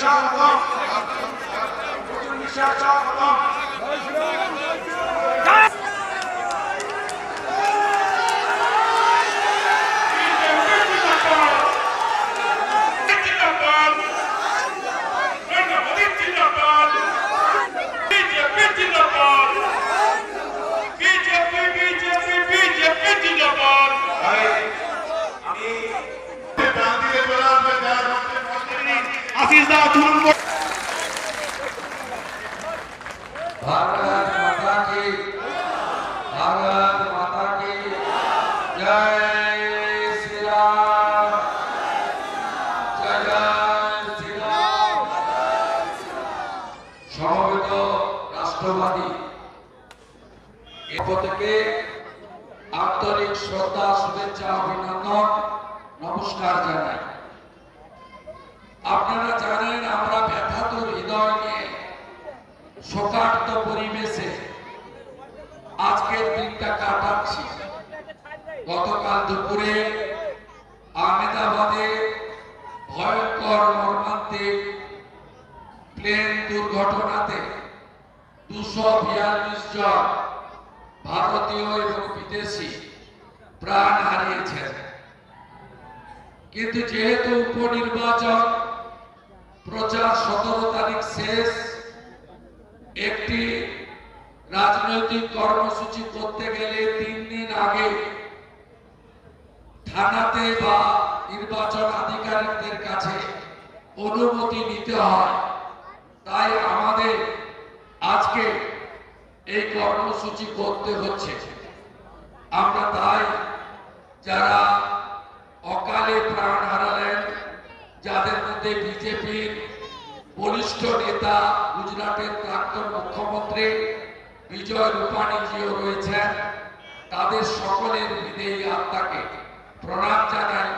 স্বাগতম প্রচুর নিশা স্বাগতম জিন্দাবাদ নরেন্দ্র মোদী জিন্দাবাদ বিজেপি জিন্দাবাদ বিজেপি বিজেপি বিজেপি জিন্দাবাদ আমি আশিস দা দু নম্বর দুর্ঘটনাতে দুশো বিয়াল্লিশ জন ভারতীয় এবং বিদেশি প্রাণ হারিয়েছেন। কিন্তু যেহেতু উপনির্বাচন প্রচার সতেরো তারিখ শেষ, একটি রাজনৈতিক কর্মসূচি করতে গেলে তিন দিন আগে থানাতে বা নির্বাচন আধিকারিকদের কাছে অনুমতি নিতে হয়। তাই আমাদের আজকে এই কর্মসূচি করতে হচ্ছে। আমরা তাই যারা অকালে প্রাণ হারালেন, যাদের মধ্যে বিজেপির বলিষ্ঠ নেতা, গুজরাটের প্রাক্তন মুখ্যমন্ত্রী বিজয় রূপানীজিও রয়েছেন, তাদের সকলের বিদেয়ী আত্মাকে প্রণাম জানাই।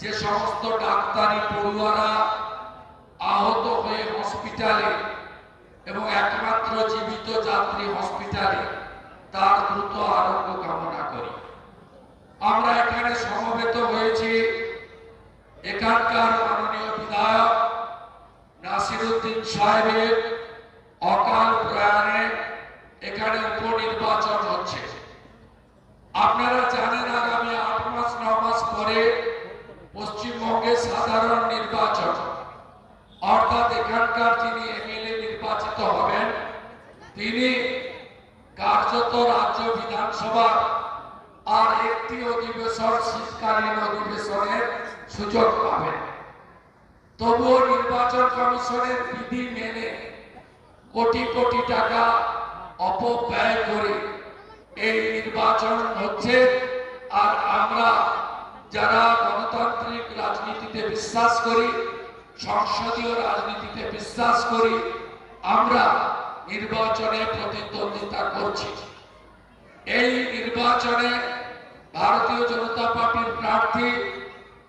যে সমস্ত ডাক্তারি পড়ুয়ারা আহত হয়ে হসপিটালে এবং একমাত্র জীবিত যাত্রী হসপিটালে তার দ্রুত আরোগ্য কামনা করি। আমরা এখানে সমবেত হয়েছি। এখানকার মাননীয় বিধায়ক নাসিরুদ্দিন সাহেবের অকাল প্রয়াণে এখানে উপনির্বাচন হচ্ছে আপনারা জানেন আগামী আট মাস ন মাস পরে পশ্চিমবঙ্গে সাধারণ নির্বাচন অর্থাৎ এখানকার যিনি এমএলএ নির্বাচিত হবেন তিনি কার্যত রাজ্য বিধানসভা আর একটি অধিবেশন শীতকালীন অধিবেশনের সুযোগ পাবেন। তবুও নির্বাচন কমিশনের বিধি মেনে কোটি কোটি টাকা অপব্যয় করে এই নির্বাচন হচ্ছে আর আমরা যারা গণতান্ত্রিক রাজনীতিতে বিশ্বাস করি, সংসদীয় রাজনীতিতে বিশ্বাস করি, আমরা নির্বাচনে প্রতিদ্বন্দ্বিতা করছি। এই নির্বাচনে ভারতীয় জনতা পার্টির প্রার্থী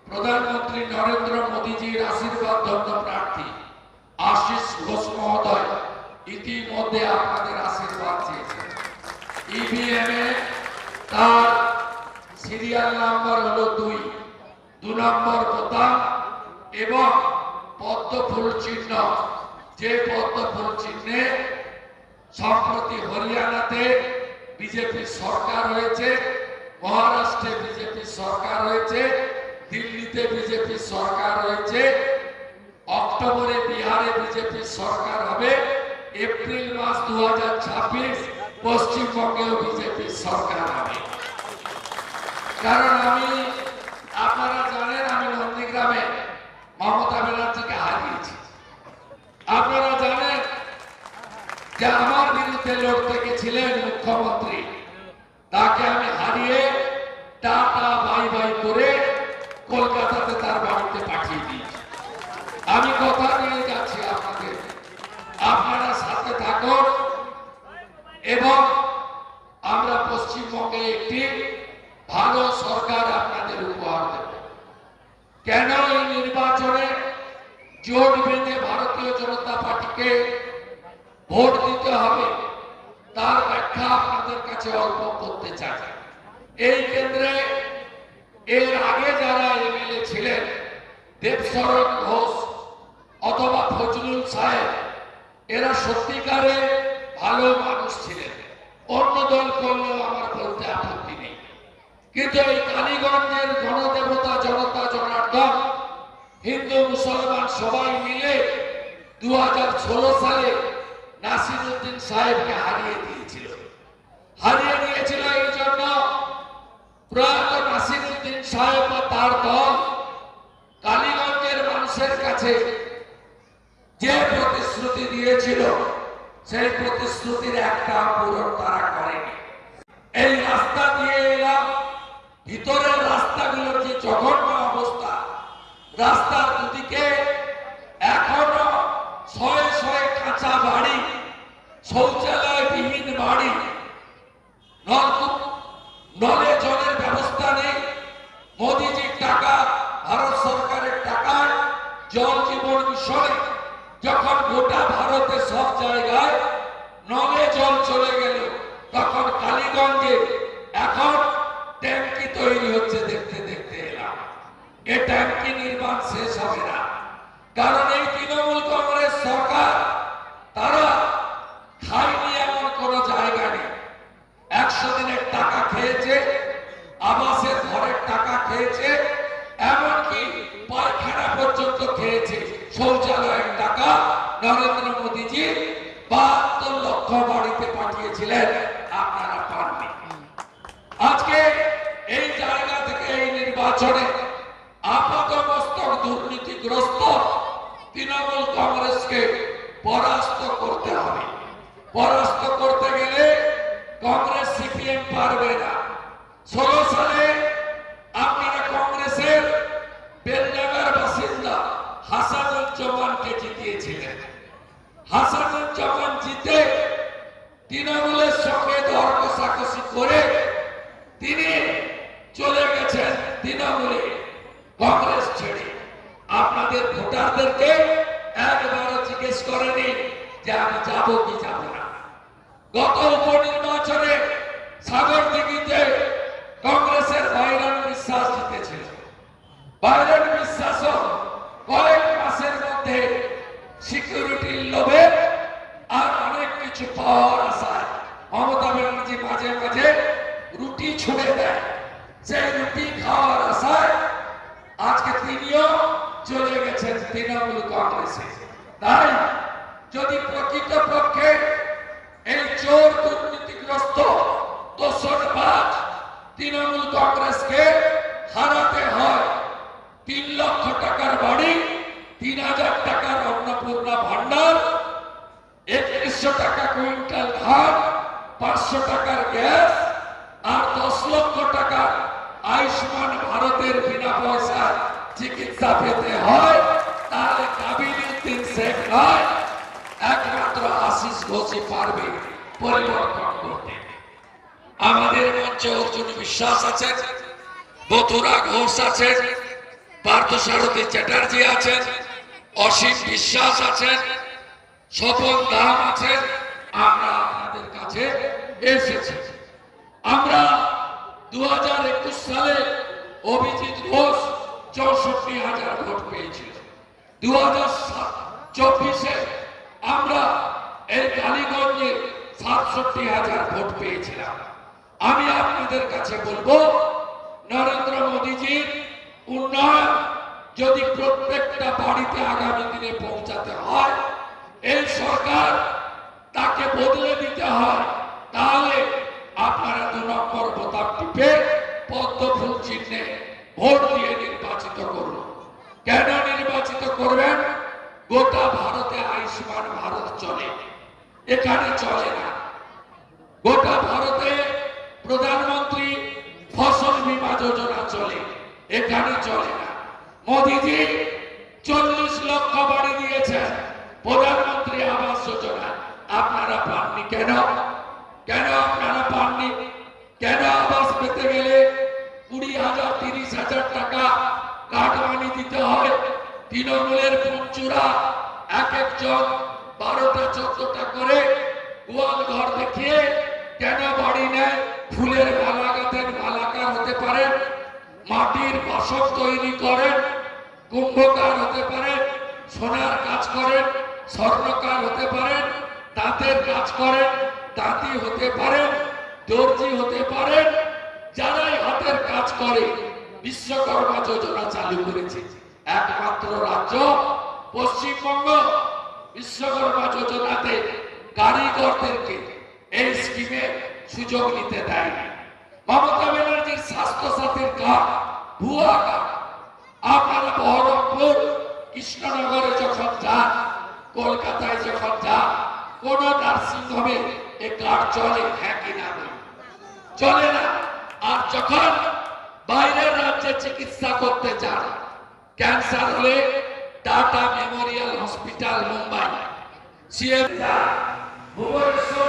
প্রধানমন্ত্রী নরেন্দ্র মোদীজির আশীর্বাদ ধন্য প্রার্থী আশিস ঘোষ মহোদয় ইতিমধ্যে আপনাদের আশীর্বাদ চেয়েছেন। ইভিএম এ তার সিরিয়াল নাম্বার হলো দুই, দু নম্বর বোতাম এবং পদ্ম ফুল চিহ্ন। যে পদ্ম ফুল চিহ্নে সম্প্রতি হরিয়ানাতে বিজেপি সরকার হয়েছে, মহারাষ্ট্রে বিজেপি সরকার হয়েছে, দিল্লিতে বিজেপি সরকার হয়েছে, অক্টোবরে বিহারে বিজেপি সরকার হবে, এপ্রিল মাস দু পশ্চিমবঙ্গেও বিজেপি সরকার হবে। কারণ আমি, আপনারা জানেন আমি নন্দীগ্রামে মমতা ব্যানার্জিকে হারিয়েছি। আপনারা জানেন যে আমার বিরুদ্ধে লড়তে গেছিলেন মুখ্যমন্ত্রী। তাকে আমি হারিয়ে টাটা, বাই বাই করে কলকাতাতে তার বাড়িতে পাঠিয়ে দিয়েছি। আমি কথা দিয়ে যাচ্ছি আপনাদের। আপনারা সাথে থাকুন এবং আমরা পশ্চিমবঙ্গে একটি ভালো সরকার আপনাদের উপহার দেব। কেন এই নির্বাচনে জোট বেঁধে ভারতীয় জনতা পার্টিকে ভোট দিতে হবে? তার ব্যাখ্যা আপনাদের কাছে অল্প করতে চাই। এই কেন্দ্রে এর আগে যারা এমএলএ ছিলেন, দেবশরণ ঘোষ অথবা ফজলুল সাহেব, এরা সত্যিকারে ভালো মানুষ ছিলেন। অন্য দল করলেও আমার বলতে আপত্তি নেই। কিন্তু এই কালীগঞ্জের গণদেবতা, জনতা, জনার্দন, হিন্দু, মুসলমান সবাই মিলে দু হাজার ষোলো সালে নাসিরুদ্দিন সাহেবকে হারিয়ে দিয়েছিল। হারিয়ে দিয়েছিল এই জন্য প্রয়াত নাসিরুদ্দিন সাহেব বা তার দল কালীগঞ্জের মানুষের কাছে যে প্রতিশ্রুতি দিয়েছিল, সেই প্রতিশ্রুতির একটা পূরণ তারা করেনি। এই রাস্তা দিয়ে এলাম, ভিতরের রাস্তাগুলোর যে জঘন্য অবস্থা? রাস্তার শৌচালয় বিহীন বাড়ি নলকূপ নলে জলের ব্যবস্থা নেই মোদিজির টাকা ভারত সরকারের টাকায় জল জীবন মিশনে যখন গোটা ভারতে সব জায়গায় নলে জল চলে গেল তখন কালীগঞ্জে এখন ট্যাঙ্কি তৈরি হচ্ছে দেখতে দেখতে এলাম এ ট্যাঙ্কি নির্মাণ শেষ হবে না কারণ এই তৃণমূল কংগ্রেস সরকার তারা খায়নি এমন কোনো জায়গা নেই একশো দিনের টাকা খেয়েছে আবাসের ঘরের টাকা খেয়েছে এমনকি পায়খানা পর্যন্ত খেয়েছে শৌচালয়ের টাকা নরেন্দ্র মোদীজি বাহাত্তর লক্ষ বাড়িতে পাঠিয়েছিলেন আপনারা পাননি। আজকে এই জায়গা থেকে এই নির্বাচনে আপাত দুর্নীতিগ্রস্ত তৃণমূল কংগ্রেসকে পরাস্ত করতে হবে। পরাস্ত করতে গেলে কংগ্রেস সিপিএম পারবে না। ষোলো সালে করে তিনি চলে গেছেন তৃণমূলে, কংগ্রেস ছেড়ে। আপনাদের ভোটারদেরকে একবারও জিজ্ঞেস করেনি যে আমি যাব কি যাব না। গত উপনির্বাচনে সাগর দিঘিতে কংগ্রেসের বাইরন বিশ্বাস জিতেছিল বাইরন বিশ্বাসও কয়েক মাসের মধ্যে সিকিউরিটির লোভে আর অনেক কিছু পাওয়ার আশায় মমতা ব্যানার্জি মাঝে মাঝে রুটি ছুড়ে দেয় সেই রুটি খাওয়ার আশায় আজকে তিনিও চলে গেছেন তৃণমূল কংগ্রেসে তাই যদি প্রকৃত পক্ষে এই চোর দুর্নীতিগ্রস্ত দোষরবাজ তৃণমূল কংগ্রেসকে হারাতে হয় তিন লক্ষ টাকার বাড়ি তিন হাজার টাকার অন্নপূর্ণা ভান্ডার একত্রিশশো টাকা কুইন্টাল ধান পাঁচশো টাকার গ্যাস আর দশ লক্ষ টাকা আয়ুষ্মান ভারতের বিনা পয়সা চিকিৎসা পেতে হয়, তাহলে কাবিলুদ্দিন শেখ নয়, একমাত্র আশিস ঘোষই পারবে পরিবর্তন করতে। আমাদের মঞ্চে অর্জুন বিশ্বাস আছেন, বথুরা ঘোষ আছেন পার্থসারথী চ্যাটার্জি আছেন, অসীম বিশ্বাস আছেন, স্বপন দাম আছেন, আমরা আপনাদের কাছে এসেছি। আমরা দু হাজার একুশ সালে অভিজিৎ ঘোষ চৌষট্টি হাজার ভোট পেয়েছিল দু হাজার চব্বিশে আমরা এই কালীগঞ্জে সাতষট্টি হাজার ভোট পেয়েছিলাম। আমি আপনাদের কাছে বলব, নরেন্দ্র মোদীজির উন্নয়ন যদি প্রত্যেকটা বাড়িতে আগামী দিনে পৌঁছাতে হয়, এই সরকার তাকে বদলে দিতে হয়। তাহলে আপনারা দু নম্বর বোতাম টিপে পদ্ম ফুল চিহ্নে ভোট দিয়ে নির্বাচিত করুন। কেন নির্বাচিত করবেন? গোটা ভারতে আয়ুষ্মান ভারত চলে। এখানে চলে না। গোটা ভারতে প্রধানমন্ত্রী ফসল বীমা যোজনা চলে। এখানে চলে না। মোদিজি চল্লিশ লক্ষ বাড়ি দিয়েছেন। প্রধানমন্ত্রী আবাস যোজনা। আপনারা পাননি কেন? কেন আপনারা পাননি? কেন আবাস পেতে গেলে কুড়ি হাজার তিরিশ হাজার টাকা কাটমানি দিতে হয়? তৃণমূলের পঞ্চুরা, এক একজন বারোটা, চোদ্দটা করে গোয়াল ঘর দেখিয়ে কেন বাড়ি নেয়? ফুলের মালা গাঁথেন, মালাকার হতে পারেন, মাটির বাসক তৈরি করেন, কুম্ভকার হতে পারেন, সোনার কাজ করেন, স্বর্ণকার হতে পারেন, তাঁতের কাজ করেন তাঁতি হতে পারেন দর্জি হতে পারেন যারাই হাতের কাজ করে, বিশ্বকর্মা যোজনা চালু করেছে। একমাত্র রাজ্য পশ্চিমবঙ্গ বিশ্বকর্মা যোজনাতে কারিগরদেরকে এই স্কিমে সুযোগ নিতে দেয়নি মমতা ব্যানার্জির স্বাস্থ্য সাথীর কার্ড, ভুয়া কার্ড। আপনারা বহরমপুর, কৃষ্ণনগরে যখন যান, কলকাতায় যখন যান, কোন নার্সিং হোমে আর চলে হ্যাঁ কিনা বলুন? চলে না। আর যখন বাইরের রাজ্যে চিকিৎসা করতে যান ক্যান্সার হলে Tata memorial hospital, Mumbai. CM Bhubaneswar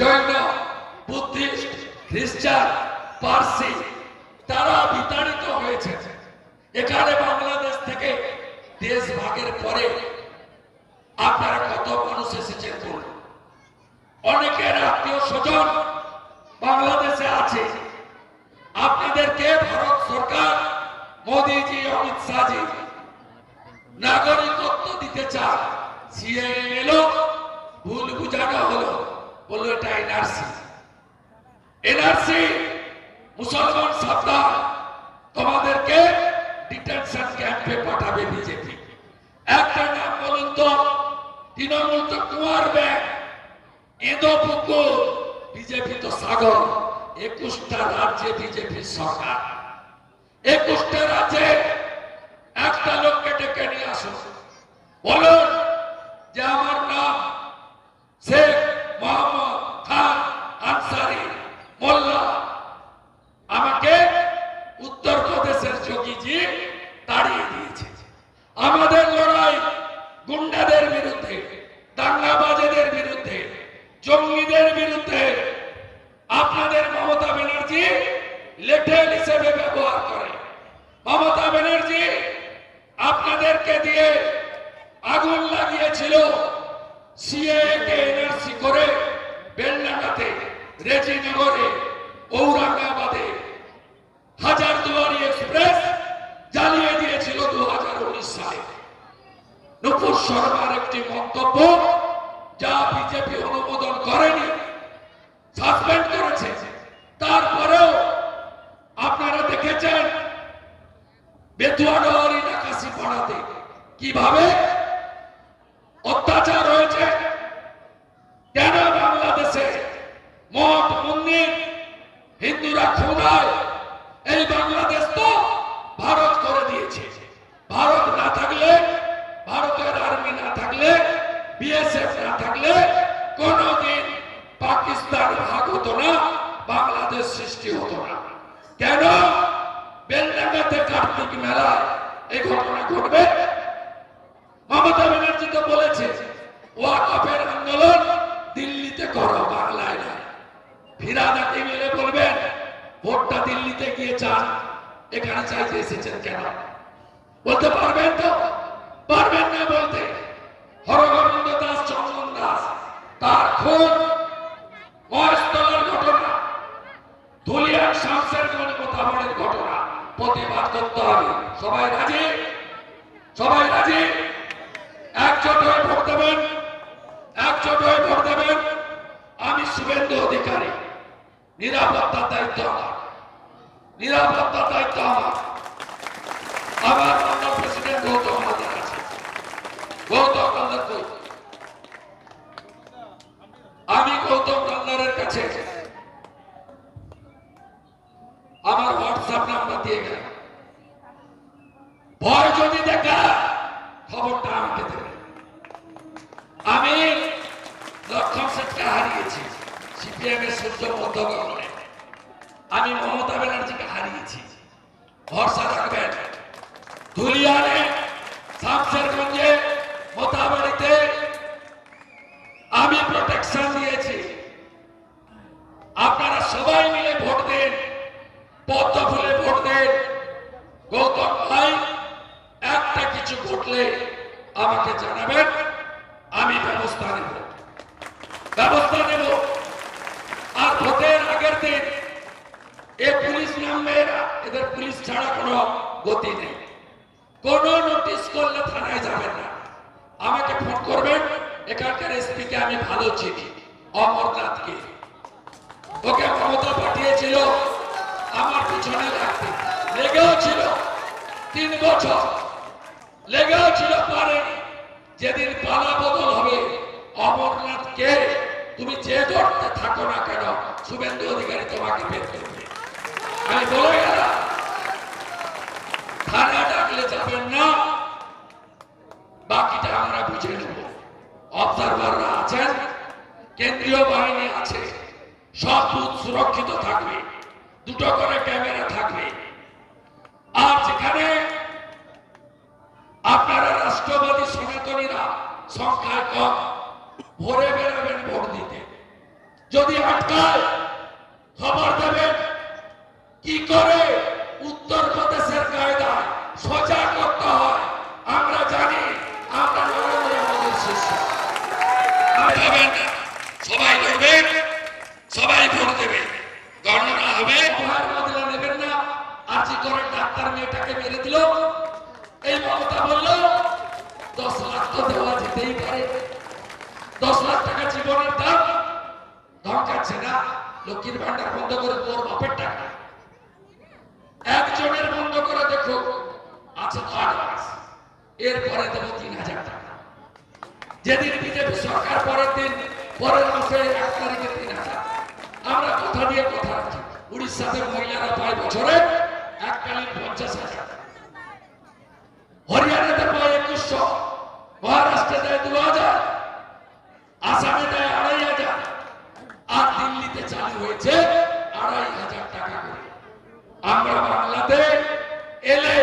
Jain Buddhist খ্রিস্টান পার্সি তারা বিতাড়িত হয়েছে এখানে বাংলাদেশ থেকে দেশ ভাগের পরে আপনারা কত মানুষ এসেছেন বলুন অনেকের আত্মীয় স্বজন বাংলাদেশে আছে আপনাদেরকে ভারত সরকার মোদীজি অমিত শাহজি নাগরিকত্ব দিতে চান সিএ এলো ভুল বুঝানো হলো বলল এটা এনআরসি এনআরসি মুসলমান সাবধান তোমাদেরকে ডিটেনশন ক্যাম্পে পাঠাবে বিজেপি একটা নাম বলুন তো তৃণমূল এদো এঁদো বিজেপি তো সাগর। একুশটা রাজ্যে বিজেপি সরকার। একুশটা রাজ্যে একটা লোককে ডেকে নিয়ে আসুন। বলুন যে আমার নাম শেখ মোহাম্মদ খান আনসারি মোল্লা আমাকে উত্তরপ্রদেশের যোগীজি তাড়িয়ে দিয়েছে আমাদের লড়াই গুন্ডাদের বিরুদ্ধে দাঙ্গাবাজেদের বিরুদ্ধে জঙ্গিদের বিরুদ্ধে আপনাদের মমতা ব্যানার্জি লেটেল হিসেবে ব্যবহার করে। মমতা ব্যানার্জি আপনাদেরকে দিয়ে আগুন লাগিয়েছিল সিএ কে এনআরসি করে বেলডাঙ্গাতে রেজিনগরে, ঔরঙ্গাবাদে। হাজার দুয়ারি এক্সপ্রেস জ্বালিয়ে দিয়েছিল দু হাজার উনিশ সালে। নুপুর শর্মার একটি মন্তব্য যা বিজেপি অনুমোদন করেনি সাসপেন্ড করেছে। তারপরেও আপনারা দেখেছেন বেতুয়াডারি নাকাশি পড়াতে কীভাবে অত্যাচার হয়েছে কেন বাংলাদেশে মঠ মন্দির হিন্দুরা ক্ষুধায় এই বাংলাদেশ তো ভারত করে দিয়েছে ভারত না থাকলে ভারতের আর্মি না থাকলে বিএসএফ না থাকলে কোনদিন পাকিস্তান ভাগ হতো না বাংলাদেশ সৃষ্টি হতো না কেন বেলডাঙ্গাতে কার্তিক মেলায় এই ঘটনা ঘটবে গাড়ি চাইতে এসেছেন কেন? বলতে পারবেন তো? পারবেন না বলতে? হরগোবিন্দ দাস, চন্দন দাস, তার মহেশতলার ঘটনা ঘটনা, প্রতিবাদ করতে হবে। সবাই সবাই হয়ে হয়ে আমি শুভেন্দু অধিকারী। নিরাপত্তার দায়িত্ব আমার। নিরাপত্তার দায়িত্ব আমার। আবার আমরা প্রেসিডেন্ট গৌতম আমাদের আছে গৌতম কান্দার? আমি গৌতম কান্দারের কাছে আমার হোয়াটসঅ্যাপ নাম্বার দিয়ে গেল ভয় যদি দেখা খবরটা আমাকে দেবে আমি লক্ষণ সেটকে হারিয়েছি সিপিএম এর সূর্য মধ্যগগনে আমি মমতা ব্যানার্জিকে হারিয়েছি ভরসা রাখবেন ধুলিয়ানে শামশেরগঞ্জে মোতাবাড়িতে আমি প্রোটেকশন দিয়েছি আপনারা সবাই মিলে ভোট দেন পদ্ম ফুলে ভোট দেন গৌতম ভাই একটা ঘটলে আমাকে জানাবেন, আমি ব্যবস্থা নেব। ব্যবস্থা নেব। আর ভোটের আগের দিন এ পুলিশ নামবে এদের পুলিশ ছাড়া কোনো গতি নেই। কোন নোটিশ করলে থানায় যাবেন না। আমাকে ফোন করবেন, এখানকার এসপি কে আমি ভালো চিনি অমরনাথকে ওকে ক্ষমতা পাঠিয়েছিল আমার পিছনে লাগতে লেগেও ছিল। তিন বছর। লেগেও ছিল পারেনি যেদিন পালা বদল হবে অমরনাথকে তুমি যে ধরতে থাকো না কেন? শুভেন্দু অধিকারী তোমাকে বের করবে আমি বলে গেলাম, থানা ডাকলে যাবেন না। বাকিটা আমরা বুঝে নেব। অবজারভাররা আছেন, কেন্দ্রীয় বাহিনী আছে। সব বুথ সুরক্ষিত থাকবে। দুটো করে ক্যামেরা থাকবে। আর যেখানে আপনারা রাষ্ট্রবাদী সনাতনীরা সংখ্যায় কম, ভরে বেরোবেন ভোট দিতে। যদি আটকায় খবর দেবেন, কি করে উত্তর প্রদেশের কায়দায় সোজা করতে হয় আমরা জানি আমরা নরেন্দ্র মোদীর শিষ্য যাবেন না। সবাই লড়বেন সবাই ভোট দেবে গণনা হবে উপহার বদলা নেবেন না আর্জি করে ডাক্তার মেয়েটাকে মেরে দিল এই মমতা বলল দশ লাখ তো দেওয়া যেতেই পারে দশ লাখ টাকা জীবনের দাম ধমকাচ্ছে না লক্ষ্মীর ভান্ডার বন্ধ করে তোর বাপের টাকা একজনের বন্ধ করে দেখো আছে তো আট মাস এরপরে দেবো তিন হাজার টাকা যেদিন বিজেপি সরকার পরের দিন পরের মাসে এক তারিখে তিন হাজার আমরা কথা দিয়ে কথা রাখি উড়িষ্যাতে মহিলারা পায় বছরে এককালীন পঞ্চাশ হাজার হরিয়ানাতে পায় একুশশো মহারাষ্ট্রে দেয় দু হাজার আসামে দেয় আড়াই হাজার আর দিল্লিতে চালু হয়েছে আড়াই হাজার টাকা করে আমরা বাংলাতে এলে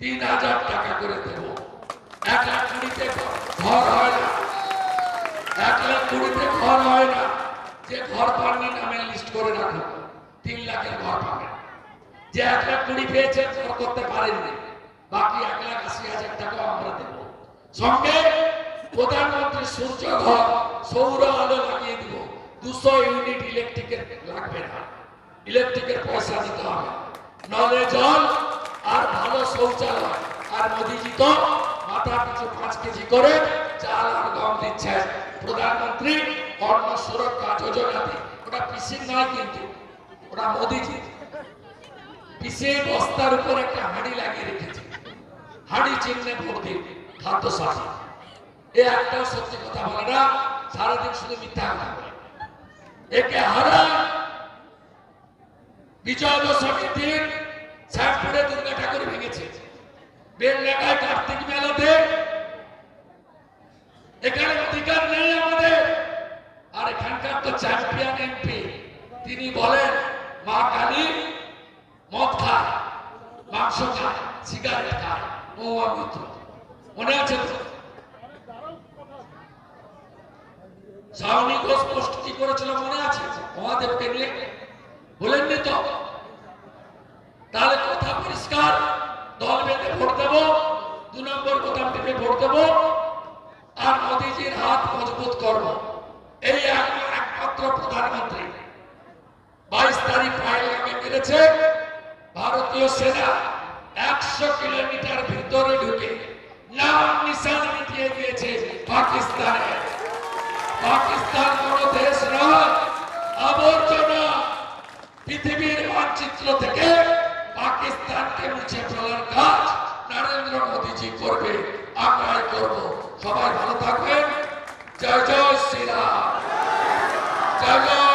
তিন হাজার টাকা করে দেব এক লাখ কুড়িতে ঘর হয় না এক লাখ কুড়িতে ঘর হয় না যে ঘর পাননি নামের লিস্ট করে রাখুন তিন লাখের ঘর পাবেন যে এক লাখ কুড়ি পেয়েছে ঘর করতে পারেননি বাকি এক লাখ আশি হাজার টাকা আমরা দেব সঙ্গে প্রধানমন্ত্রী সূর্য ঘর সৌর আলো লাগিয়ে দিব। দুশো ইউনিট ইলেকট্রিকের লাগবে না। ইলেকট্রিকের পয়সা দিতে হবে। নলে জল আর ভালো শৌচালয়। আর মোদিজি তো মাথা পিছু পাঁচ কেজি করে চাল আর গম দিচ্ছেন প্রধানমন্ত্রী অন্ন সুরক্ষা যোজনাতে ওটা পিসির নয় কিন্তু, ওটা মোদিজি। পিসে বস্তার উপর একটা হাঁড়ি লাগিয়ে রেখেছে। হাঁড়ি চিহ্নে ভোট দিন খাদ্য সাথী এ একটাও সত্যি কথা বলে না সারাদিন শুধু মিথ্যা কথা বলে। একে হারা, বিজয় দশমীর দিন শ্যামপুরে দুর্গা ঠাকুর ভেঙেছে। বেলডাঙ্গায় কার্তিক মেলাতে এখানে অধিকার নেই আমাদের আর এখানকার তো চ্যাম্পিয়ন এমপি তিনি বলেন মা কালী মদ খায় মাংস খায় সিগারেট খায় মহুয়া মিত্র মনে আছে তো সাউনি ঘোষ পোস্ট কি করেছিল মনে আছে মহাদেবকে নিয়ে বলেননি তো তাহলে কথা পরিষ্কার দল বেঁধে ভোট দেব দু নম্বর বোতাম টিপে ভোট দেব আর মোদিজির হাত মজবুত করব এই এক- একমাত্র প্রধানমন্ত্রী বাইশ তারিখ মেরেছে ভারতীয় সেনা একশো কিলোমিটার ভিতরে ঢুকে নাম নিশান মিটিয়ে দিয়েছে পাকিস্তানে। পাকিস্তান কোন দেশ নয়, আবর্জনা পৃথিবীর মানচিত্র থেকে পাকিস্তানকে মুছে ফেলার কাজ নরেন্দ্র মোদীজি করবে, আমরাই করব। সবাই ভালো থাকবেন। জয় জয় শ্রীরাম। জয় জয়